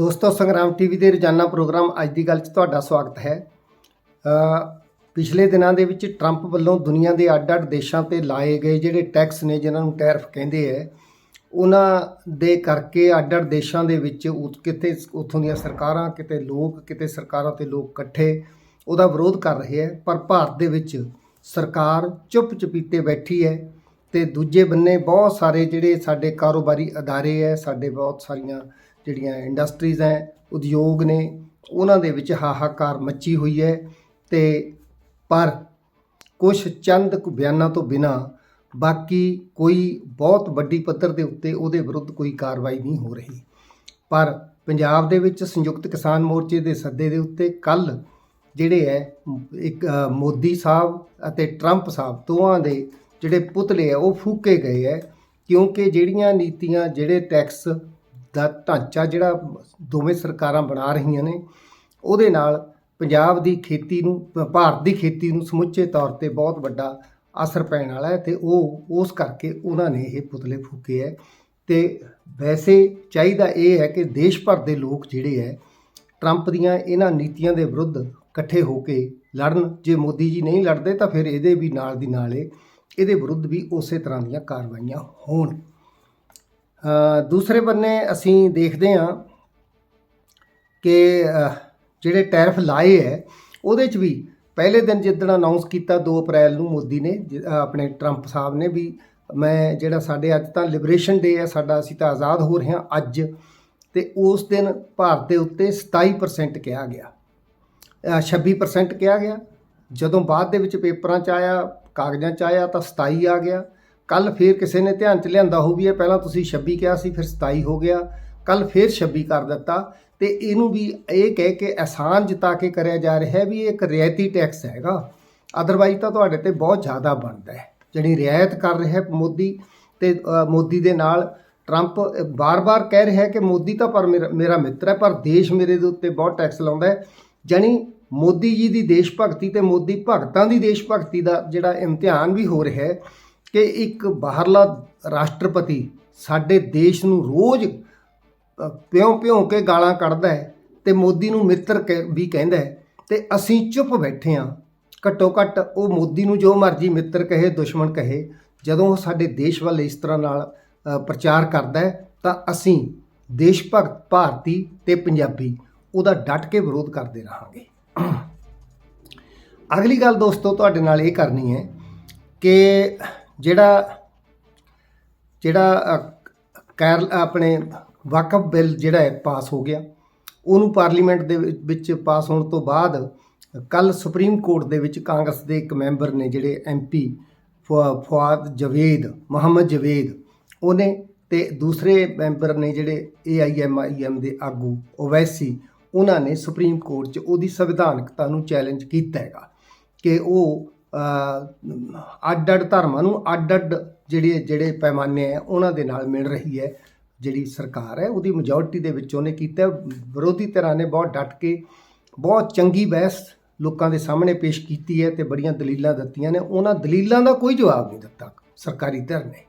ਦੋਸਤੋ, ਸੰਗਰਾਮ ਟੀਵੀ ਦੇ ਰੋਜ਼ਾਨਾ ਪ੍ਰੋਗਰਾਮ ਅੱਜ ਦੀ ਗੱਲ 'ਚ ਤੁਹਾਡਾ ਸਵਾਗਤ ਹੈ। ਪਿਛਲੇ ਦਿਨਾਂ ਦੇ ਵਿੱਚ ਟਰੰਪ ਵੱਲੋਂ ਦੁਨੀਆ ਦੇ ਅੱਡ-ਅੱਡ ਦੇਸ਼ਾਂ ਤੇ ਲਾਏ ਗਏ ਜਿਹੜੇ ਟੈਕਸ ਨੇ, ਜਿਨ੍ਹਾਂ ਨੂੰ ਟੈਰਫ ਕਹਿੰਦੇ ਹੈ ਉਹਨਾਂ ਦੇ ਕਰਕੇ ਅੱਡ-ਅੱਡ ਦੇਸ਼ਾਂ ਦੇ ਵਿੱਚ ਉ- ਕਿਤੇ ਉੱਥੋਂ ਦੀਆਂ ਸਰਕਾਰਾਂ, ਕਿਤੇ ਲੋਕ, ਕਿਤੇ ਸਰਕਾਰਾਂ ਤੇ ਲੋਕ ਇਕੱਠੇ ਉਹਦਾ ਵਿਰੋਧ ਕਰ ਰਹੇ ਹੈ ਪਰ ਭਾਰਤ ਦੇ ਵਿੱਚ ਸਰਕਾਰ ਚੁੱਪ ਚੁਪੀਤੇ ਬੈਠੀ ਹੈ ਤੇ ਦੂਜੇ ਬੰਨੇ ਬਹੁਤ ਸਾਰੇ ਜਿਹੜੇ ਸਾਡੇ ਕਾਰੋਬਾਰੀ ਅਦਾਰੇ ਹੈ ਸਾਡੇ ਬਹੁਤ ਸਾਰੀਆਂ ਜਿਹੜੀਆਂ ਇੰਡਸਟਰੀਜ਼ ਹੈ, ਉਦਯੋਗ ਨੇ, ਉਹਨਾਂ ਦੇ ਵਿੱਚ ਹਾਹਾਕਾਰ ਮੱਚੀ ਹੋਈ ਹੈ ਤੇ ਪਰ ਕੁਝ ਚੰਦ ਕੁ ਬਿਆਨਾਂ ਤੋਂ ਬਿਨਾ ਬਾਕੀ ਕੋਈ ਬਹੁਤ ਵੱਡੀ ਪੱਧਰ ਦੇ ਉੱਤੇ ਉਹਦੇ ਵਿਰੁੱਧ ਕੋਈ ਕਾਰਵਾਈ ਨਹੀਂ ਹੋ ਰਹੀ। ਪਰ ਪੰਜਾਬ ਦੇ ਵਿੱਚ ਸੰਯੁਕਤ ਕਿਸਾਨ ਮੋਰਚੇ ਦੇ ਸੱਦੇ ਦੇ ਉੱਤੇ ਕੱਲ ਜਿਹੜੇ ਹੈ, ਇੱਕ ਮੋਦੀ ਸਾਹਿਬ ਅਤੇ ਟਰੰਪ ਸਾਹਿਬ ਦੋਵਾਂ ਦੇ ਜਿਹੜੇ ਪੁਤਲੇ ਆ ਉਹ ਫੂਕੇ ਗਏ ਹੈ ਕਿਉਂਕਿ ਜਿਹੜੀਆਂ ਨੀਤੀਆਂ, ਜਿਹੜੇ ਟੈਕਸ ਦਾ ਢਾਂਚਾ ਜਿਹੜਾ ਦੋਵੇਂ ਸਰਕਾਰਾਂ ਬਣਾ ਰਹੀਆਂ ਨੇ, ਉਹਦੇ ਨਾਲ ਪੰਜਾਬ ਦੀ ਖੇਤੀ ਨੂੰ, ਭਾਰਤ ਦੀ ਖੇਤੀ ਨੂੰ ਸਮੁੱਚੇ ਤੌਰ ਤੇ ਬਹੁਤ ਵੱਡਾ ਅਸਰ ਪੈਣ ਵਾਲਾ ਹੈ ਤੇ ਉਹ, ਉਸ ਕਰਕੇ ਉਹਨਾਂ ਨੇ ਇਹ ਪੁਤਲੇ ਫੂਕੇ ਹੈ। ਤੇ ਵੈਸੇ ਚਾਹੀਦਾ ਇਹ ਹੈ ਕਿ ਦੇਸ਼ ਭਰ ਦੇ ਲੋਕ ਜਿਹੜੇ ਹੈ, ਟਰੰਪ ਦੀਆਂ ਇਹਨਾਂ ਨੀਤੀਆਂ ਦੇ ਵਿਰੁੱਧ ਇਕੱਠੇ ਹੋ ਕੇ ਲੜਨ। ਜੇ ਮੋਦੀ ਜੀ ਨਹੀਂ ਲੜਦੇ ਤਾਂ ਫਿਰ ਇਹਦੇ ਵੀ ਨਾਲ ਦੀ ਨਾਲੇ ਇਹਦੇ ਵਿਰੁੱਧ ਵੀ ਉਸੇ ਤਰ੍ਹਾਂ ਦੀਆਂ ਕਾਰਵਾਈਆਂ ਹੋਣ। ਦੂਸਰੇ ਬੰਨੇ ਅਸੀਂ ਦੇਖਦੇ ਹਾਂ ਕਿ ਜਿਹੜੇ ਟੈਰਫ ਲਾਏ ਹੈ ਉਹਦੇ 'ਚ ਵੀ ਪਹਿਲੇ ਦਿਨ ਜਿੱਦਣ ਅਨਾਉਂਸ ਕੀਤਾ 2 ਅਪ੍ਰੈਲ ਨੂੰ ਮੋਦੀ ਨੇ ਜ- ਆਪਣੇ ਟਰੰਪ ਸਾਹਿਬ ਨੇ ਵੀ ਮੈਂ ਜਿਹੜਾ ਸਾਡੇ ਅੱਜ ਤਾਂ ਲਿਬਰੇਸ਼ਨ ਡੇ ਹੈ ਸਾਡਾ ਅਸੀਂ ਤਾਂ ਆਜ਼ਾਦ ਹੋ ਰਹੇ ਹਾਂ ਅੱਜ ਤੇ ਉਸ ਦਿਨ ਭਾਰਤ ਦੇ ਉੱਤੇ 27% ਕਿਹਾ ਗਿਆ। ਅ, 26% ਕਿਹਾ ਗਿਆ। ਜਦੋਂ ਬਾਅਦ ਦੇ ਵਿੱਚ ਪੇਪਰਾਂ 'ਚ ਆਇਆ ਕਾਗਜ਼ਾਂ 'ਚ ਆਇਆ ਤਾਂ 27 ਆ ਗਿਆ। ਕੱਲ ਫੇਰ ਕਿਸੇ ਨੇ ਧਿਆਨ 'ਚ ਲਿਆਂਦਾ ਹੋ ਵੀ ਇਹ ਪਹਿਲਾਂ ਤੁਸੀਂ 26 ਕਿਹਾ ਸੀ, ਫਿਰ 27 ਹੋ ਗਿਆ। ਕੱਲ ਫੇਰ 26 ਕਰ ਦਿੱਤਾ। ਤੇ ਇਹਨੂੰ ਵੀ ਇਹ ਕਹਿ ਕੇ ਆਸਾਨ ਜਿਤਾ ਕੇ ਕਰਿਆ ਜਾ ਰਿਹਾ ਹੈ ਵੀ ਇਹ ਇੱਕ ਰਿਆਇਤੀ ਟੈਕਸ ਹੈਗਾ। ਅਦਰਵਾਈਜ਼ ਤਾਂ ਤੁਹਾਡੇ ਤੇ ਬਹੁਤ ਜ਼ਿਆਦਾ ਬਣਦਾ ਹੈ। ਜਿਹੜੀ ਰਿਆਇਤ ਕਰ ਰਿਹਾ ਹੈ ਮੋਦੀ ਤੇ ਮੋਦੀ ਦੇ ਨਾਲ ਟਰੰਪ ਬਾਰ-ਬਾਰ ਕਹਿ ਰਿਹਾ ਹੈ ਕਿ ਮੋਦੀ ਤਾਂ ਪਰ ਮੇਰਾ ਮੇਰਾ ਮਿੱਤਰ ਹੈ, ਪਰ ਦੇਸ਼ ਮੇਰੇ ਦੇ ਉੱਤੇ ਬਹੁਤ ਟੈਕਸ ਲਾਉਂਦਾ ਹੈ। ਜਾਣੀ ਮੋਦੀ ਜੀ ਦੀ ਦੇਸ਼ ਭਗਤੀ ਤੇ ਮੋਦੀ ਭਗਤਾਂ ਦੀ ਦੇਸ਼ ਭਗਤੀ ਦਾ ਜਿਹੜਾ ਇਮਤਿਹਾਨ ਵੀ ਹੋ ਰਿਹਾ ਹੈ ਕਿ ਇੱਕ ਬਾਹਰਲਾ ਰਾਸ਼ਟਰਪਤੀ ਸਾਡੇ ਦੇਸ਼ ਨੂੰ ਰੋਜ਼ ਪਿਉ ਪਿਉ ਕੇ ਗਾਲਾਂ ਕੱਢਦਾ ਹੈ ਤੇ ਮੋਦੀ ਨੂੰ ਮਿੱਤਰ ਕਹਿ- ਵੀ ਕਹਿੰਦਾ ਹੈ, ਤੇ ਅਸੀਂ ਚੁੱਪ ਬੈਠੇ ਹਾਂ। ਘੱਟੋ ਘੱਟ ਉਹ ਮੋਦੀ ਨੂੰ ਜੋ ਮਰਜ਼ੀ ਮਿੱਤਰ ਕਹੇ, ਦੁਸ਼ਮਣ ਕਹੇ, ਜਦੋਂ ਉਹ ਸਾਡੇ ਦੇਸ਼ ਵੱਲ ਇਸ ਤਰ੍ਹਾਂ ਨਾਲ ਪ੍ਰਚਾਰ ਕਰਦਾ ਹੈ, ਤਾਂ ਅਸੀਂ ਦੇਸ਼ ਭਗਤ ਭਾਰਤੀ ਤੇ ਪੰਜਾਬੀ ਉਹਦਾ ਡਟ ਕੇ ਵਿਰੋਧ ਕਰਦੇ ਰਹਾਂਗੇ। ਅਗਲੀ ਗੱਲ ਦੋਸਤੋ, ਤੁਹਾਡੇ ਨਾਲ ਇਹ ਕਰਨੀ ਹੈ ਕਿ ਜਿਹੜਾ ਜਿਹੜਾ ਕੈਰ ਆਪਣੇ ਵਾਕਫ ਬਿੱਲ ਜਿਹੜਾ ਹੈ ਪਾਸ ਹੋ ਗਿਆ, ਉਹਨੂੰ ਪਾਰਲੀਮੈਂਟ ਦੇ ਵਿ- ਵਿੱਚ ਪਾਸ ਹੋਣ ਤੋਂ ਬਾਅਦ ਕੱਲ ਸੁਪਰੀਮ ਕੋਰਟ ਦੇ ਵਿੱਚ ਕਾਂਗਰਸ ਦੇ ਇੱਕ ਮੈਂਬਰ ਨੇ ਜਿਹੜੇ ਐਮਪੀ ਫੁਆਦ ਜਵੇਦ, ਮੁਹੰਮਦ ਜਵੇਦ, ਉਹਨੇ ਤੇ ਦੂਸਰੇ ਮੈਂਬਰ ਨੇ ਜਿਹੜੇ ਏਆਈਐਮਆਈਐਮ ਦੇ ਆਗੂ ਓਵੈਸੀ, ਉਹਨਾਂ ਨੇ ਸੁਪਰੀਮ ਕੋਰਟ 'ਚ ਉਹਦੀ ਸੰਵਿਧਾਨਕਤਾ ਨੂੰ ਚੈਲੰਜ ਕੀਤਾ ਹੈਗਾ ਕਿ ਉਹ ਅੱਡ-ਅੱਡ ਧਰਮਾਂ ਨੂੰ ਅੱਡ-ਅੱਡ ਜਿਹੜੇ ਜਿਹੜੇ ਪੈਮਾਨੇ ਆ ਉਹਨਾਂ ਦੇ ਨਾਲ ਮਿਲ ਰਹੀ ਹੈ ਜਿਹੜੀ ਸਰਕਾਰ ਹੈ, ਉਹਦੀ ਮੈਜੋਰਟੀ ਦੇ ਵਿੱਚ ਉਹਨੇ ਕੀਤਾ ਵਿਰੋਧੀ ਧਿਰਾਂ ਨੇ ਬਹੁਤ ਡਟ ਕੇ ਬਹੁਤ ਚੰਗੀ ਬਹਿਸ ਲੋਕਾਂ ਦੇ ਸਾਹਮਣੇ ਪੇਸ਼ ਕੀਤੀ ਹੈ ਤੇ ਬੜੀਆਂ ਦਲੀਲਾਂ ਦਿੱਤੀਆਂ ਨੇ। ਉਹਨਾਂ ਦਲੀਲਾਂ ਦਾ ਕੋਈ ਜਵਾਬ ਨਹੀਂ ਦਿੱਤਾ ਸਰਕਾਰੀ ਧਿਰ ਨੇ।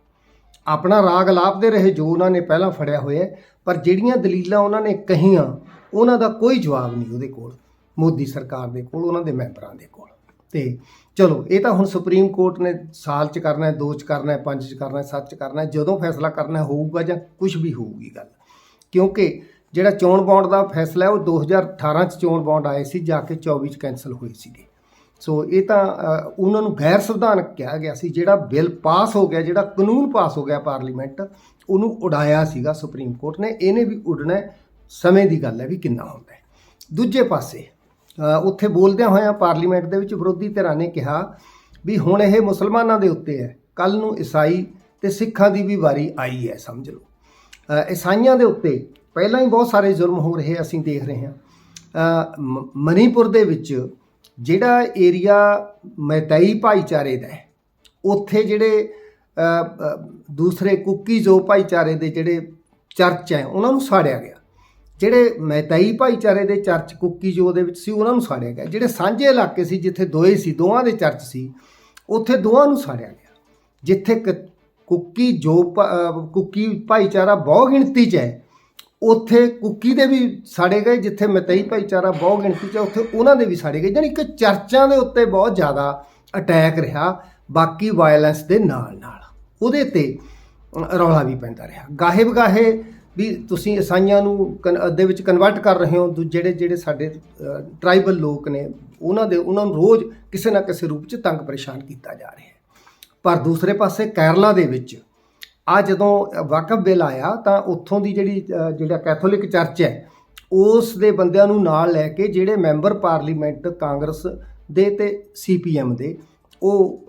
ਆਪਣਾ ਰਾਗ ਲਾਪਦੇ ਰਹੇ ਜੋ ਉਹਨਾਂ ਨੇ ਪਹਿਲਾਂ ਫੜਿਆ ਹੋਇਆ ਪਰ ਜਿਹੜੀਆਂ ਦਲੀਲਾਂ ਉਹਨਾਂ ਨੇ ਕਹੀਆਂ, ਉਹਨਾਂ ਦਾ ਕੋਈ ਜਵਾਬ ਨਹੀਂ ਉਹਦੇ ਕੋਲ, ਮੋਦੀ ਸਰਕਾਰ ਦੇ ਕੋਲ, ਉਹਨਾਂ ਦੇ ਮੈਂਬਰਾਂ ਦੇ ਕੋਲ। ਤੇ ਚਲੋ, ਇਹ ਤਾਂ ਹੁਣ ਸੁਪਰੀਮ ਕੋਰਟ ਨੇ ਸਾਲ ਚ ਕਰਨਾ ਹੈ, ਦੋ ਚ ਕਰਨਾ ਹੈ, ਪੰਜ ਚ ਕਰਨਾ ਹੈ, ਸੱਤ ਚ ਕਰਨਾ ਹੈ, ਜਦੋਂ ਫੈਸਲਾ ਕਰਨਾ ਹੋਊਗਾ ਜਾਂ ਕੁਝ ਵੀ ਹੋਊਗੀ ਗੱਲ। ਕਿਉਂਕਿ ਜਿਹੜਾ ਚੋਣ ਬੌਂਡ ਦਾ ਫੈਸਲਾ ਹੈ, ਉਹ 2018 ਚ ਚੋਣ ਬੌਂਡ ਆਏ ਸੀ, ਜਾ ਕੇ 24 ਚ ਕੈਨਸਲ ਹੋਏ ਸੀਗੇ। ਸੋ ਇਹ ਤਾਂ ਉਹਨਾਂ ਨੂੰ ਗੈਰ ਸੰਵਿਧਾਨਕ ਕਿਹਾ ਗਿਆ ਸੀ, ਜਿਹੜਾ ਬਿੱਲ ਪਾਸ ਹੋ ਗਿਆ, ਜਿਹੜਾ ਕਾਨੂੰਨ ਪਾਸ ਹੋ ਗਿਆ ਪਾਰਲੀਮੈਂਟ, ਉਹਨੂੰ ਉਡਾਇਆ ਸੀਗਾ ਸੁਪਰੀਮ ਕੋਰਟ ਨੇ। ਇਹਨੇ ਵੀ ਉਡਣਾ ਸਮੇਂ ਦੀ ਗੱਲ ਹੈ ਵੀ ਕਿੰਨਾ ਹੁੰਦਾ ਹੈ। ਦੂਜੇ ਪਾਸੇ ਉੱਥੇ ਬੋਲਦਿਆਂ ਹੋਇਆਂ ਪਾਰਲੀਮੈਂਟ ਦੇ ਵਿੱਚ ਵਿਰੋਧੀ ਧਿਰਾਂ ਨੇ ਕਿਹਾ ਵੀ ਹੁਣ ਇਹ ਮੁਸਲਮਾਨਾਂ ਦੇ ਉੱਤੇ ਹੈ ਕੱਲ ਨੂੰ ਈਸਾਈ ਤੇ ਸਿੱਖਾਂ ਦੀ ਵੀ ਵਾਰੀ ਆਈ ਹੈ ਸਮਝ ਲਓ। ਅ, ਈਸਾਈਆਂ ਦੇ ਉੱਤੇ ਪਹਿਲਾਂ ਹੀ ਬਹੁਤ ਸਾਰੇ ਜ਼ੁਲਮ ਹੋ ਰਹੇ ਅਸੀਂ ਦੇਖ ਰਹੇ ਹਾਂ। ਅ, ਮ- ਮਣੀਪੁਰ ਦੇ ਵਿੱਚ ਜਿਹੜਾ ਏਰੀਆ ਮੈਤਈ ਭਾਈਚਾਰੇ ਦਾ ਹੈ ਉੱਥੇ ਜਿਹੜੇ ਦੂਸਰੇ ਕੁੱਕੀ ਜੋ ਭਾਈਚਾਰੇ ਦੇ ਜਿਹੜੇ ਚਰਚ ਹੈ ਉਹਨਾਂ ਨੂੰ ਸਾੜਿਆ ਗਿਆ। ਜਿਹੜੇ ਮੈਤਈ ਭਾਈਚਾਰੇ ਦੇ ਚਰਚ ਕੁੱਕੀ ਜੋ ਦੇ ਵਿੱਚ ਸੀ ਉਹਨਾਂ ਨੂੰ ਸਾੜਿਆ ਗਿਆ। ਜਿਹੜੇ ਸਾਂਝੇ ਇਲਾਕੇ ਸੀ ਜਿੱਥੇ ਦੋਏ ਸੀ ਦੋਵਾਂ ਦੇ ਚਰਚ ਸੀ ਉੱਥੇ ਦੋਵਾਂ ਨੂੰ ਸਾੜਿਆ ਗਿਆ। ਜਿੱਥੇ ਕ- ਕੁੱਕੀ ਜੋ ਕੁੱਕੀ ਭਾਈਚਾਰਾ ਬਹੁ ਗਿਣਤੀ 'ਚ ਹੈ ਉੱਥੇ ਕੁੱਕੀ ਦੇ ਵੀ ਸਾੜੇ ਗਏ ਜਿੱਥੇ ਮਤਈ ਭਾਈਚਾਰਾ ਬਹੁ ਗਿਣਤੀ 'ਚ ਆ, ਉੱਥੇ ਉਹਨਾਂ ਦੇ ਵੀ ਸਾੜੇ ਗਏ। ਜਾਣੀ ਕਿ ਚਰਚਾਂ ਦੇ ਉੱਤੇ ਬਹੁਤ ਜ਼ਿਆਦਾ ਅਟੈਕ ਰਿਹਾ ਬਾਕੀ ਵਾਇਲੈਂਸ ਦੇ ਨਾਲ ਨਾਲ ਉਹਦੇ ਤੇ ਰੌਲਾ ਵੀ ਪੈਂਦਾ ਰਿਹਾ। ਗਾਹੇ ਬਗਾਹੇ ਵੀ ਤੁਸੀਂ ਈਸਾਈਆਂ ਨੂੰ ਕਨ- ਦੇ ਵਿੱਚ ਕਨਵਰਟ ਕਰ ਰਹੇ ਹੋ, ਦੂ- ਜਿਹੜੇ ਜਿਹੜੇ ਸਾਡੇ ਟ੍ਰਾਈਬਲ ਲੋਕ ਨੇ, ਉਹਨਾਂ ਦੇ, ਉਹਨਾਂ ਨੂੰ ਰੋਜ਼ ਕਿਸੇ ਨਾ ਕਿਸੇ ਰੂਪ 'ਚ ਤੰਗ ਪਰੇਸ਼ਾਨ ਕੀਤਾ ਜਾ ਰਿਹਾ ਹੈ। ਪਰ ਦੂਸਰੇ ਪਾਸੇ ਕੇਰਲਾ ਦੇ ਵਿੱਚ, ਆ ਜਦੋਂ ਵਾਕਫ ਬਿੱਲ ਆਇਆ, ਤਾਂ ਉੱਥੋਂ ਦੀ ਜਿਹੜੀ ਜਿਹੜਾ ਕੈਥੋਲਿਕ ਚਰਚ ਹੈ, ਉਸ ਦੇ ਬੰਦਿਆਂ ਨੂੰ ਨਾਲ ਲੈ ਕੇ ਜਿਹੜੇ ਮੈਂਬਰ ਪਾਰਲੀਮੈਂਟ ਕਾਂਗਰਸ ਦੇ ਤੇ ਸੀਪੀਐਮ ਦੇ, ਉਹ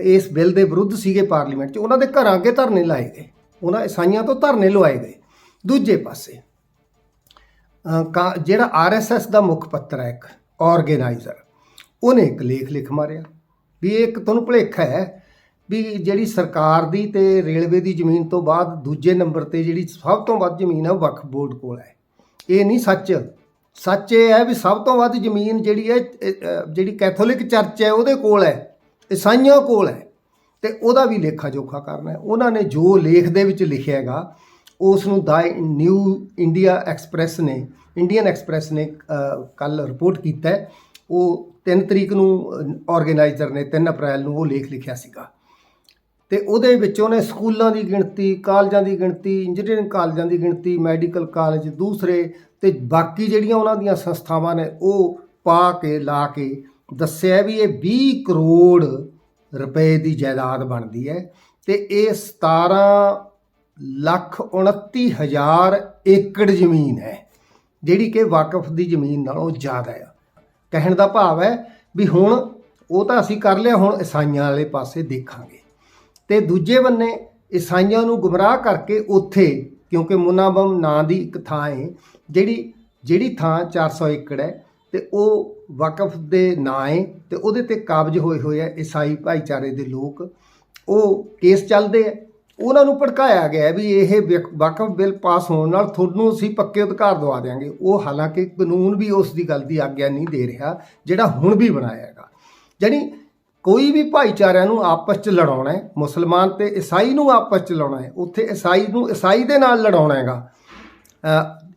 ਇਸ ਬਿੱਲ ਦੇ ਵਿਰੁੱਧ ਸੀਗੇ ਪਾਰਲੀਮੈਂਟ 'ਚ, ਉਹਨਾਂ ਦੇ ਘਰਾਂ ਅੱਗੇ ਧਰਨੇ ਲਾਏ ਗਏ। ਉਹਨਾਂ ਈਸਾਈਆਂ ਤੋਂ ਧਰਨੇ ਲਵਾਏ ਗਏ। ਦੂਜੇ ਪਾਸੇ ਕਾ- ਜਿਹੜਾ ਆਰਐਸਐਸ ਦਾ ਮੁੱਖ ਪੱਤਰ ਹੈ ਇੱਕ ਆਰਗੇਨਾਈਜ਼ਰ ਉਹਨੇ ਇੱਕ ਲੇਖ ਲਿਖ ਮਾਰਿਆ ਵੀ ਇਹ ਇੱਕ ਤੁਹਾਨੂੰ ਭੁਲੇਖਾ ਹੈ ਵੀ ਜਿਹੜੀ ਸਰਕਾਰ ਦੀ ਤੇ ਰੇਲਵੇ ਦੀ ਜ਼ਮੀਨ ਤੋਂ ਬਾਅਦ ਦੂਜੇ ਨੰਬਰ ਤੇ ਜਿਹੜੀ ਸਭ ਤੋਂ ਵੱਧ ਜ਼ਮੀਨ ਹੈ ਉਹ ਵਕਫ ਬੋਰਡ ਕੋਲ ਹੈ। ਇਹ ਨਹੀਂ ਸੱਚ। ਸੱਚ ਇਹ ਹੈ ਵੀ ਸਭ ਤੋਂ ਵੱਧ ਜ਼ਮੀਨ ਜਿਹੜੀ ਹੈ ਜਿਹੜੀ ਕੈਥੋਲਿਕ ਚਰਚ ਹੈ ਉਹਦੇ ਕੋਲ ਹੈ, ਈਸਾਈਆਂ ਕੋਲ ਹੈ ਤੇ ਉਹਦਾ ਵੀ ਲੇਖਾ ਜੋਖਾ ਕਰਨਾ ਹੈ। ਉਹਨਾਂ ਨੇ ਜੋ ਲੇਖ ਦੇ ਵਿੱਚ ਲਿਖਿਆ ਹੈਗਾ ਉਸ ਨੂੰ ਦਾ ਨਿਊ ਇੰਡੀਆ ਐਕਸਪ੍ਰੈਸ ਨੇ, ਇੰਡੀਅਨ ਐਕਸਪ੍ਰੈਸ ਨੇ ਕੱਲ ਰਿਪੋਰਟ ਕੀਤਾ ਉਹ 3 ਤਰੀਕ ਨੂੰ ਆਰਗੇਨਾਈਜ਼ਰ ਨੇ 3 ਅਪ੍ਰੈਲ ਨੂੰ ਉਹ ਲੇਖ ਲਿਖਿਆ ਸੀਗਾ। ਤੇ ਉਹਦੇ ਵਿੱਚ ਉਹਨੇ ਸਕੂਲਾਂ ਦੀ ਗਿਣਤੀ, ਕਾਲਜਾਂ ਦੀ ਗਿਣਤੀ, ਇੰਜੀਨੀਅਰਿੰਗ ਕਾਲਜਾਂ ਦੀ ਗਿਣਤੀ, ਮੈਡੀਕਲ ਕਾਲਜ, ਦੂਸਰੇ ਤੇ ਬਾਕੀ ਜਿਹੜੀਆਂ ਉਹਨਾਂ ਦੀਆਂ ਸੰਸਥਾਵਾਂ ਨੇ, ਉਹ ਪਾ ਕੇ, ਲਾ ਕੇ ਦੱਸਿਆ ਵੀ ਇਹ 20 ਕਰੋੜ ਰੁਪਏ ਦੀ ਜਾਇਦਾਦ ਬਣਦੀ ਹੈ। ਤੇ ਇਹ 17 ਲੱਖ 29 ਹਜ਼ਾਰ ਏਕੜ ਜ਼ਮੀਨ ਹੈ, ਜਿਹੜੀ ਕਿ ਵਾਕਫ ਦੀ ਜ਼ਮੀਨ ਨਾਲੋਂ ਜ਼ਿਆਦਾ ਹੈ ਕਹਿਣ ਦਾ ਭਾਵ ਹੈ ਵੀ ਹੁਣ ਉਹ ਤਾਂ ਅਸੀਂ ਕਰ ਲਿਆ, ਹੁਣ ਈਸਾਈਆਂ ਵਾਲੇ ਪਾਸੇ ਦੇਖਾਂਗੇ। ਤੇ ਦੂਜੇ ਬੰਨੇ ਈਸਾਈਆਂ ਨੂੰ ਗੁੰਮਰਾਹ ਕਰਕੇ ਉੱਥੇ, ਕਿਉਂਕਿ ਮੁਨਾਬਮ ਨਾਂ ਦੀ ਇੱਕ ਥਾਂ ਹੈ ਜਿਹੜੀ ਜਿਹੜੀ ਥਾਂ 400 ਏਕੜ ਹੈ, ਤੇ ਉਹ ਵਕਫ ਦੇ ਨਾਂ ਹੈ ਤੇ ਉਹਦੇ ਤੇ ਕਾਬਜ ਹੋਏ ਹੋਏ ਆ ਈਸਾਈ ਭਾਈਚਾਰੇ ਦੇ ਲੋਕ। ਉਹ ਕੇਸ ਚੱਲਦੇ ਆ। ਉਹਨਾਂ ਨੂੰ ਭੜਕਾਇਆ ਗਿਆ ਵੀ ਇਹ ਵਿਕ- ਵਕਫ ਬਿੱਲ ਪਾਸ ਹੋਣ ਨਾਲ ਤੁਹਾਨੂੰ ਅਸੀਂ ਪੱਕੇ ਅਧਿਕਾਰ ਦਵਾ ਦੇਵਾਂਗੇ ਉਹ ਹਾਲਾਂਕਿ ਕਾਨੂੰਨ ਵੀ ਉਸ ਦੀ ਗੱਲ ਦੀ ਆਗਿਆ ਨਹੀਂ ਦੇ ਰਿਹਾ, ਜਿਹੜਾ ਹੁਣ ਵੀ ਬਣਾਇਆ ਹੈਗਾ। ਜਾਣੀ ਕੋਈ ਵੀ ਭਾਈਚਾਰਿਆਂ ਨੂੰ ਆਪਸ ਚ ਲੜਾਉਣਾ ਹੈ, ਮੁਸਲਮਾਨ ਤੇ ਈਸਾਈ ਨੂੰ ਆਪਸ ਚ ਲੜਾਉਣਾ ਹੈ, ਉੱਥੇ ਈਸਾਈ ਨੂੰ ਈਸਾਈ ਦੇ ਨਾਲ ਲੜਾਉਣਾ ਹੈਗਾ।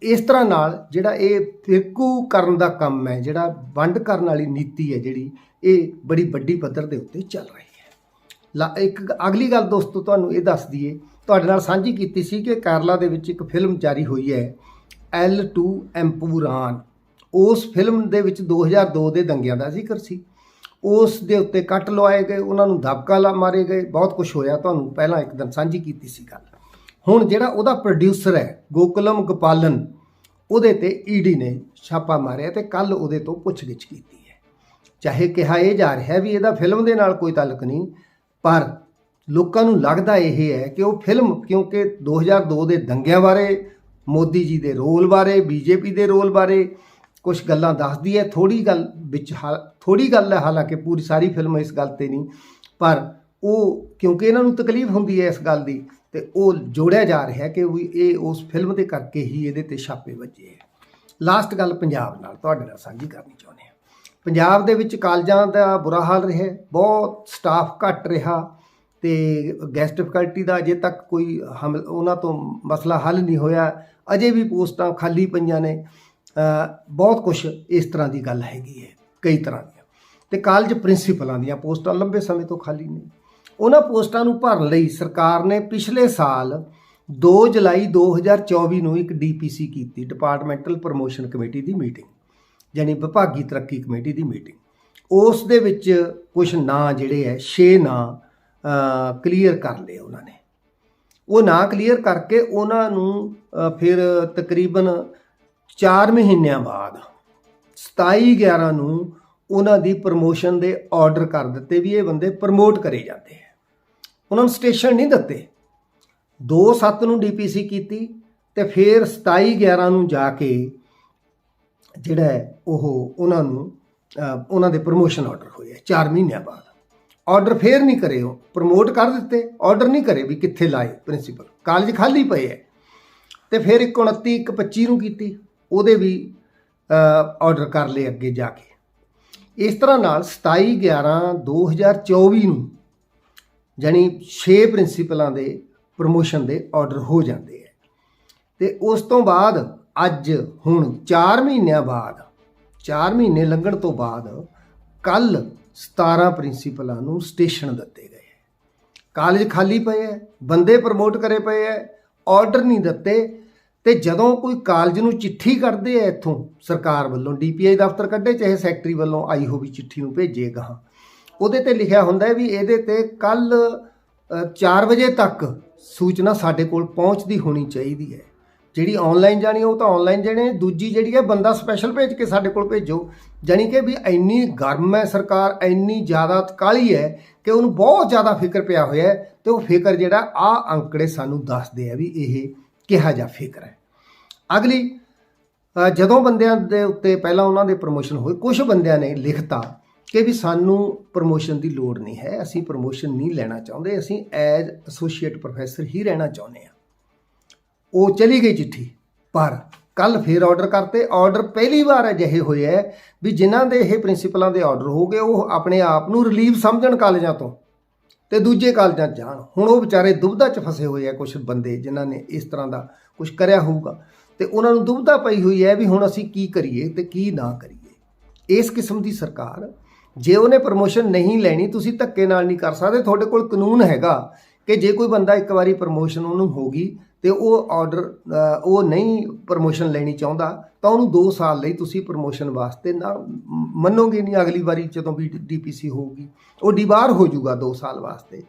ਇਸ ਤਰ੍ਹਾਂ ਨਾਲ ਜਿਹੜਾ ਇਹ ਫਿਰਕੂ ਕਰਨ ਦਾ ਕੰਮ ਹੈ, ਜਿਹੜਾ ਵੰਡ ਕਰਨ ਵਾਲੀ ਨੀਤੀ ਹੈ ਜਿਹੜੀ, ਇਹ ਬੜੀ ਵੱਡੀ ਪੱਧਰ ਦੇ ਉੱਤੇ ਚੱਲ ਰਹੀ ਇੱਕ ਅਗਲੀ ਗੱਲ ਦੋਸਤੋ ਤੁਹਾਨੂੰ ਇਹ ਦੱਸ ਦਈਏ, ਤੁਹਾਡੇ ਨਾਲ ਸਾਂਝੀ ਕੀਤੀ ਸੀ ਕਿ ਕੇਰਲਾ ਦੇ ਵਿੱਚ ਇੱਕ ਫਿਲਮ ਜਾਰੀ ਹੋਈ ਹੈ L2 ਐਮਪੂਰਾਨ ਉਸ ਫਿਲਮ ਦੇ ਵਿੱਚ 2002 ਦੇ ਦੰਗਿਆਂ ਦਾ ਜ਼ਿਕਰ ਸੀ। ਉਸ ਦੇ ਉੱਤੇ ਕੱਟ ਲਵਾਏ ਗਏ, ਉਹਨਾਂ ਨੂੰ ਦਬਕਾ ਲਾ ਮਾਰੇ ਗਏ, ਬਹੁਤ ਕੁਝ ਹੋਇਆ, ਤੁਹਾਨੂੰ ਪਹਿਲਾਂ ਇੱਕ ਦਿਨ ਸਾਂਝੀ ਕੀਤੀ ਸੀ ਗੱਲ। ਹੁਣ ਜਿਹੜਾ ਉਹਦਾ ਪ੍ਰੋਡਿਊਸਰ ਹੈ, ਗੋਕੁਲਮ ਗੋਪਾਲਨ, ਉਹਦੇ ਤੇ ਈਡੀ ਨੇ ਛਾਪਾ ਮਾਰਿਆ ਤੇ ਕੱਲ ਉਹਦੇ ਤੋਂ ਪੁੱਛਗਿੱਛ ਕੀਤੀ ਹੈ। ਚਾਹੇ ਕਿਹਾ ਇਹ ਜਾ ਰਿਹਾ ਵੀ ਇਹਦਾ ਫਿਲਮ ਦੇ ਨਾਲ ਕੋਈ ਤਾਲੁਕ ਨਹੀਂ ਪਰ ਲੋਕਾਂ ਨੂੰ ਲੱਗਦਾ ਇਹ ਹੈ ਕਿ ਉਹ ਫਿਲਮ ਕਿਉਂਕਿ 2002 ਦੇ ਦੰਗਿਆਂ ਬਾਰੇ, ਮੋਦੀ ਜੀ ਦੇ ਰੋਲ ਬਾਰੇ ਬੀਜੇਪੀ ਦੇ ਰੋਲ ਬਾਰੇ ਕੁਝ ਗੱਲਾਂ ਦੱਸਦੀ ਹੈ। ਥੋੜੀ ਗੱਲ ਵਿੱਚ ਥੋੜੀ ਗੱਲ ਹੈ, ਹਾਲਾਂਕਿ ਪੂਰੀ ਸਾਰੀ ਫਿਲਮ ਇਸ ਗੱਲ ਤੇ ਨਹੀਂ, ਪਰ ਉਹ ਕਿਉਂਕਿ ਇਹਨਾਂ ਨੂੰ ਤਕਲੀਫ ਹੁੰਦੀ ਹੈ ਇਸ ਗੱਲ ਦੀ, ਤੇ ਉਹ ਜੋੜਿਆ ਜਾ ਰਿਹਾ ਕਿ ਵੀ ਇਹ ਉਸ ਫਿਲਮ ਦੇ ਕਰਕੇ ਹੀ ਇਹਦੇ ਤੇ ਛਾਪੇ ਵੱਜੇ ਹੈ। ਲਾਸਟ ਗੱਲ ਪੰਜਾਬ ਨਾਲ, ਤੁਹਾਡੇ ਨਾਲ ਸਾਂਝੀ ਕਰਨੀ ਚਾਹੁੰਦੇ ਪੰਜਾਬ ਦੇ ਵਿੱਚ ਕਾਲਜਾਂ ਦਾ ਬੁਰਾ ਹਾਲ ਰਿਹਾ ਬਹੁਤ ਸਟਾਫ ਘੱਟ ਰਿਹਾ ਤੇ ਗੈਸਟ ਫੈਕਲਟੀ ਦਾ ਅਜੇ ਤੱਕ ਕੋਈ ਹਮਲ ਉਹਨਾਂ ਤੋਂ ਮਸਲਾ ਹੱਲ ਨਹੀਂ ਹੋਇਆ, ਅਜੇ ਵੀ ਪੋਸਟਾਂ ਖਾਲੀ ਪਈਆਂ ਨੇ ਬਹੁਤ ਕੁਝ ਇਸ ਤਰ੍ਹਾਂ ਦੀ ਗੱਲ ਹੈਗੀ ਹੈ, ਕਈ ਤਰ੍ਹਾਂ ਦੀਆਂ। ਤੇ ਕਾਲਜ ਪ੍ਰਿੰਸੀਪਲਾਂ ਦੀਆਂ ਪੋਸਟਾਂ ਲੰਬੇ ਸਮੇਂ ਤੋਂ ਖਾਲੀ ਨੇ। ਉਹਨਾਂ ਪੋਸਟਾਂ ਨੂੰ ਭਰਨ ਲਈ ਸਰਕਾਰ ਨੇ ਪਿਛਲੇ ਸਾਲ 2 ਜੁਲਾਈ 2024 ਨੂੰ ਇੱਕ ਡੀਪੀਸੀ ਕੀਤੀ ਡਿਪਾਰਟਮੈਂਟਲ ਪ੍ਰੋਮੋਸ਼ਨ ਕਮੇਟੀ ਦੀ ਮੀਟਿੰਗ। ਯਾਨੀ ਵਿਭਾਗੀ ਤਰੱਕੀ ਕਮੇਟੀ ਦੀ ਮੀਟਿੰਗ। ਉਸ ਦੇ ਵਿੱਚ ਕੁਝ ਨਾਂ ਜਿਹੜੇ ਹੈ 6 ਨਾਂ ਕਲੀਅਰ ਕਰ ਲਏ ਉਹਨਾਂ ਨੇ। ਉਹ ਨਾਂ ਕਲੀਅਰ ਕਰਕੇ ਉਹਨਾਂ ਨੂੰ ਫਿਰ ਤਕਰੀਬਨ 4 ਮਹੀਨਿਆਂ ਬਾਅਦ 27 11 ਨੂੰ ਉਹਨਾਂ ਦੀ ਪ੍ਰਮੋਸ਼ਨ ਦੇ ਆਰਡਰ ਕਰ ਦਿੱਤੇ ਵੀ ਇਹ ਬੰਦੇ ਪ੍ਰਮੋਟ ਕਰੇ ਜਾਂਦੇ ਹੈ ਉਹਨਾਂ ਨੂੰ ਸਟੇਸ਼ਨ ਨਹੀਂ ਦਿੱਤੇ। 2-7 ਨੂੰ ਡੀਪੀਸੀ ਕੀਤੀ ਤੇ ਫਿਰ 27 11 ਨੂੰ ਜਾ ਕੇ ਜਿਹੜਾ ਹੈ, ਉਹ ਉਹਨਾਂ ਨੂੰ ਉਹਨਾਂ ਦੇ ਪ੍ਰਮੋਸ਼ਨ ਆਰਡਰ ਹੋਏ ਆ 4 ਮਹੀਨਿਆਂ ਬਾਅਦ। ਆਰਡਰ ਫੇਰ ਨਹੀਂ ਕਰੇ ਉਹ ਪ੍ਰਮੋਟ ਕਰ ਦਿੱਤੇ ਆਰਡਰ ਨਹੀਂ ਕਰੇ ਵੀ ਕਿੱਥੇ ਲਾਏ ਪ੍ਰਿੰਸੀਪਲ ਕਾਲਜ ਖਾਲੀ ਪਏ ਹੈ ਤੇ ਫਿਰ ਇੱਕ 29 ਇੱਕ 25 ਨੂੰ ਕੀਤੀ, ਉਹਦੇ ਵੀ ਆਰਡਰ ਕਰ ਲਏ ਅੱਗੇ ਜਾ ਕੇ। ਇਸ ਤਰ੍ਹਾਂ ਨਾਲ 27 11 2024 ਨੂੰ ਜਾਣੀ 6 ਪ੍ਰਿੰਸੀਪਲਾਂ ਦੇ ਪ੍ਰਮੋਸ਼ਨ ਦੇ ਆਰਡਰ ਹੋ ਜਾਂਦੇ ਹੈ ਤੇ ਉਸ ਤੋਂ ਬਾਅਦ ਅੱਜ, ਹੁਣ 4 ਮਹੀਨਿਆਂ ਬਾਅਦ 4 ਮਹੀਨੇ ਲੰਘਣ ਤੋਂ ਬਾਅਦ ਕੱਲ 17 ਪ੍ਰਿੰਸੀਪਲਾਂ ਨੂੰ ਸਟੇਸ਼ਨ ਦਿੱਤੇ ਗਏ ਕਾਲਜ ਖਾਲੀ ਪਏ ਐ ਬੰਦੇ ਪ੍ਰਮੋਟ ਕਰੇ ਪਏ ਐ ਆਰਡਰ ਨਹੀਂ ਦਿੱਤੇ ਤੇ ਜਦੋਂ ਕੋਈ ਕਾਲਜ ਨੂੰ ਚਿੱਠੀ ਕਰਦੇ ਐ ਇੱਥੋਂ, ਸਰਕਾਰ ਵੱਲੋਂ ਡੀਪੀਆਈ ਦਫ਼ਤਰ ਕੱਢੇ, ਚਾਹੇ ਸੈਕਟਰੀ ਵੱਲੋਂ ਆਈ ਹੋਵੀ ਚਿੱਠੀ ਨੂੰ ਭੇਜੇਗਾ ਉਹਦੇ ਤੇ ਲਿਖਿਆ ਹੁੰਦਾ ਵੀ ਇਹਦੇ ਤੇ ਕੱਲ 4 ਵਜੇ ਤੱਕ ਸੂਚਨਾ ਸਾਡੇ ਕੋਲ ਪਹੁੰਚਦੀ ਹੋਣੀ ਚਾਹੀਦੀ ਹੈ। ਜਿਹੜੀ ਆਨਲਾਈਨ ਜਾਣੀ ਉਹ ਤਾਂ ਆਨਲਾਈਨ ਜਾਣੀ ਦੂਜੀ ਜਿਹੜੀ ਹੈ ਬੰਦਾ ਸਪੈਸ਼ਲ ਭੇਜ ਕੇ ਸਾਡੇ ਕੋਲ ਭੇਜੋ। ਜਾਣੀ ਕਿ ਵੀ ਇੰਨੀ ਗਰਮ ਹੈ ਸਰਕਾਰ, ਇੰਨੀ ਜ਼ਿਆਦਾ ਕਾਲੀ ਹੈ ਕਿ ਉਹਨੂੰ ਬਹੁਤ ਜ਼ਿਆਦਾ ਫਿਕਰ ਪਿਆ ਹੋਇਆ ਹੈ ਤੇ ਉਹ ਫਿਕਰ ਜਿਹੜਾ ਆ ਅੰਕੜੇ ਸਾਨੂੰ ਦੱਸਦੇ ਆ ਵੀ ਇਹ ਕਿਹਾ ਜਾ ਫਿਕਰ ਹੈ। ਅਗਲੀ ਜਦੋਂ ਬੰਦਿਆਂ ਦੇ ਉੱਤੇ ਪਹਿਲਾਂ ਉਹਨਾਂ ਦੇ ਪ੍ਰਮੋਸ਼ਨ ਹੋਏ ਕੁਝ ਬੰਦਿਆਂ ਨੇ ਲਿਖਤਾ ਕਿ ਵੀ ਸਾਨੂੰ ਪ੍ਰਮੋਸ਼ਨ ਦੀ ਲੋੜ ਨਹੀਂ ਹੈ, ਅਸੀਂ ਪ੍ਰਮੋਸ਼ਨ ਨਹੀਂ ਲੈਣਾ ਚਾਹੁੰਦੇ, ਅਸੀਂ ਐਜ਼ ਐਸੋਸੀਏਟ ਪ੍ਰੋਫੈਸਰ ਹੀ ਰਹਿਣਾ ਚਾਹੁੰਦੇ ਹਾਂ। ਉਹ ਚਲੀ ਗਈ ਚਿੱਠੀ। ਪਰ ਕੱਲ ਫੇਰ ਆਰਡਰ ਕਰਤੇ। ਆਰਡਰ ਪਹਿਲੀ ਵਾਰ ਅਜਿਹੇ ਹੋਏ ਹੈ ਵੀ ਜਿਨ੍ਹਾਂ ਦੇ ਇਹ ਪ੍ਰਿੰਸੀਪਲਾਂ ਦੇ ਆਰਡਰ ਹੋ ਗਏ, ਉਹ ਆਪਣੇ ਆਪ ਨੂੰ ਰਿਲੀਵ ਸਮਝਣ ਕਾਲਜਾਂ ਤੋਂ ਤੇ ਦੂਜੇ ਕਾਲਜਾਂ 'ਚ ਜਾਣ। ਹੁਣ ਉਹ ਵਿਚਾਰੇ ਦੁਬਧਾ 'ਚ ਫਸੇ ਹੋਏ ਆ ਕੁਝ ਬੰਦੇ ਜਿਨ੍ਹਾਂ ਨੇ ਇਸ ਤਰ੍ਹਾਂ ਦਾ ਕੁਝ ਕਰਿਆ ਹੋਊਗਾ। ਤੇ ਉਹਨਾਂ ਨੂੰ ਦੁਬਧਾ ਪਈ ਹੋਈ ਹੈ ਵੀ ਹੁਣ ਅਸੀਂ ਕੀ ਕਰੀਏ ਤੇ ਕੀ ਨਾ ਕਰੀਏ। ਇਸ ਕਿਸਮ ਦੀ ਸਰਕਾਰ ਜੇ ਉਹਨੇ ਪ੍ਰਮੋਸ਼ਨ ਨਹੀਂ ਲੈਣੀ, ਤੁਸੀਂ ਧੱਕੇ ਨਾਲ ਨਹੀਂ ਕਰ ਸਕਦੇ। ਤੁਹਾਡੇ ਕੋਲ ਕਾਨੂੰਨ ਹੈਗਾ ਕਿ ਜੇ ਕੋਈ ਬੰਦਾ ਇੱਕ ਵਾਰੀ ਪ੍ਰਮੋਸ਼ਨ ਉਹਨੂੰ ਹੋ ਗਈ ਤੇ ਉਹ ਆਰਡਰ ਉਹ ਨਹੀਂ ਪ੍ਰਮੋਸ਼ਨ ਲੈਣੀ ਚਾਹੁੰਦਾ, ਤਾਂ ਉਹਨੂੰ 2 ਸਾਲ ਲਈ ਤੁਸੀਂ ਪ੍ਰਮੋਸ਼ਨ ਵਾਸਤੇ ਨਾ ਮੰਨੋਗੇ ਨਹੀਂ, ਅਗਲੀ ਵਾਰੀ ਜਦੋਂ ਵੀ ਡੀਪੀਸੀ ਹੋਊਗੀ, ਉਹ ਡੀਬਾਰ ਹੋ ਜਾਊਗਾ 2 ਸਾਲ ਵਾਸਤੇ।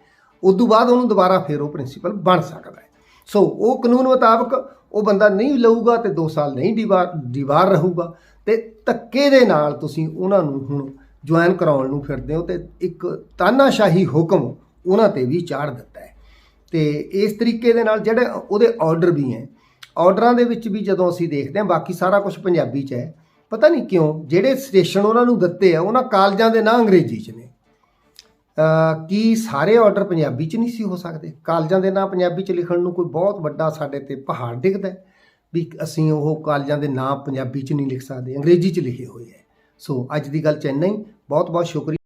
ਉਦੋਂ ਬਾਅਦ ਉਹਨੂੰ ਦੁਬਾਰਾ ਫਿਰ ਉਹ ਪ੍ਰਿੰਸੀਪਲ ਬਣ ਸਕਦਾ ਹੈ। ਸੋ ਉਹ ਕਾਨੂੰਨ ਮੁਤਾਬਕ ਉਹ ਬੰਦਾ ਨਹੀਂ ਲਊਗਾ ਤੇ 2 ਸਾਲ ਨਹੀਂ ਦੀਵਾਰ ਦੀਵਾਰ ਰਹੂਗਾ। ਤੇ ਧੱਕੇ ਦੇ ਨਾਲ ਤੁਸੀਂ ਉਹਨਾਂ ਨੂੰ ਹੁਣ ਜੁਆਇਨ ਕਰਾਉਣ ਨੂੰ ਫਿਰਦੇ ਹੋ ਤੇ ਇੱਕ ਤਾਨਾਸ਼ਾਹੀ ਹੁਕਮ ਉਹਨਾਂ ਤੇ ਵੀ ਚਾੜ ਦਿੱਤਾ ਹੈ। ਤੇ ਇਸ ਤਰੀਕੇ ਦੇ ਨਾਲ ਜਿਹੜੇ ਉਹਦੇ ਆਰਡਰ ਵੀ ਹੈ। ਆਰਡਰਾਂ ਦੇ ਵਿੱਚ ਵੀ ਜਦੋਂ ਅਸੀਂ ਦੇਖਦੇ ਹਾਂ, ਬਾਕੀ ਸਾਰਾ ਕੁਝ ਪੰਜਾਬੀ 'ਚ ਹੈ। ਪਤਾ ਨਹੀਂ ਕਿਉਂ, ਜਿਹੜੇ ਸਟੇਸ਼ਨ ਉਹਨਾਂ ਨੂੰ ਦਿੱਤੇ ਆ, ਉਹਨਾਂ ਕਾਲਜਾਂ ਦੇ ਨਾਂ ਅੰਗਰੇਜ਼ੀ 'ਚ ਨੇ। ਕੀ ਸਾਰੇ ਆਰਡਰ ਪੰਜਾਬੀ 'ਚ ਨਹੀਂ ਸੀ ਹੋ ਸਕਦੇ? ਕਾਲਜਾਂ ਦੇ ਨਾਂ ਪੰਜਾਬੀ 'ਚ ਲਿਖਣ ਨੂੰ ਕੋਈ ਬਹੁਤ ਵੱਡਾ ਸਾਡੇ ਤੇ ਪਹਾੜ ਡਿੱਗਦਾ ਵੀ ਅਸੀਂ ਉਹ ਕਾਲਜਾਂ ਦੇ ਨਾਂ ਪੰਜਾਬੀ 'ਚ ਨਹੀਂ ਲਿਖ ਸਕਦੇ, ਅੰਗਰੇਜ਼ੀ 'ਚ ਲਿਖੇ ਹੋਏ ਹੈ। ਸੋ ਅੱਜ ਦੀ ਗੱਲ ਚ ਇੰਨਾ ਹੀ। ਬਹੁਤ ਬਹੁਤ ਸ਼ੁਕਰੀਆ।